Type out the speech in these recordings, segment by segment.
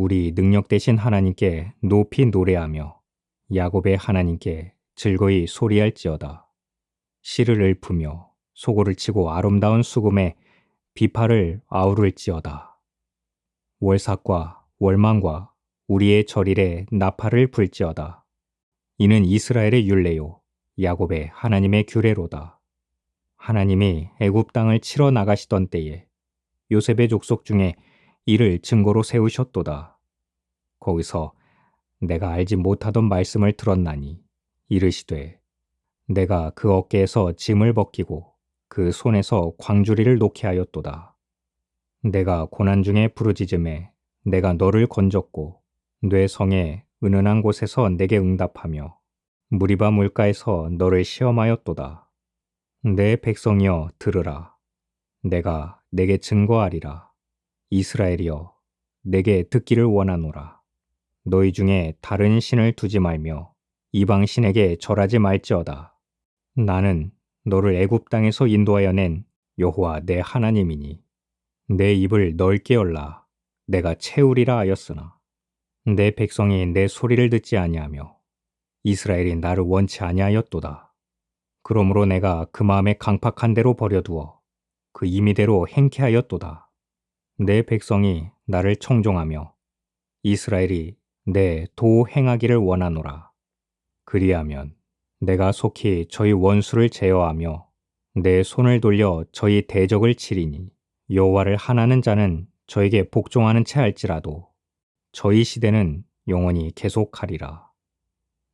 우리 능력 되신 하나님께 높이 노래하며 야곱의 하나님께 즐거이 소리할지어다. 씨를 읊으며 소고를 치고 아름다운 수금에 비파를 아우를지어다. 월삭과 월망과 우리의 절일에 나팔을 불지어다. 이는 이스라엘의 율례요 야곱의 하나님의 규례로다. 하나님이 애굽 땅을 치러 나가시던 때에 요셉의 족속 중에 이를 증거로 세우셨도다. 거기서 내가 알지 못하던 말씀을 들었나니 이르시되 내가 그 어깨에서 짐을 벗기고 그 손에서 광주리를 놓게 하였도다. 내가 고난 중에 부르짖음에 내가 너를 건졌고 뇌 성에 은은한 곳에서 내게 응답하며 무리바 물가에서 너를 시험하였도다. 내 백성이여 들으라. 내가 내게 증거하리라. 이스라엘이여 내게 듣기를 원하노라. 너희 중에 다른 신을 두지 말며 이방 신에게 절하지 말지어다. 나는 너를 애굽 땅에서 인도하여 낸 여호와 내 하나님이니 내 입을 넓게 열라 내가 채우리라 하였으나 내 백성이 내 소리를 듣지 아니하며 이스라엘이 나를 원치 아니하였도다. 그러므로 내가 그 마음에 강팍한 대로 버려두어 그 임의대로 행케하였도다. 내 백성이 나를 청종하며 이스라엘이 내 도 행하기를 원하노라. 그리하면 내가 속히 저희 원수를 제어하며 내 손을 돌려 저희 대적을 치리니 여호와를 하나는 자는 저에게 복종하는 채 할지라도 저희 시대는 영원히 계속하리라.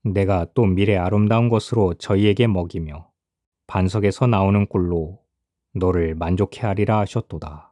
내가 또 미래 아름다운 것으로 저희에게 먹이며 반석에서 나오는 꿀로 너를 만족해 하리라 하셨도다.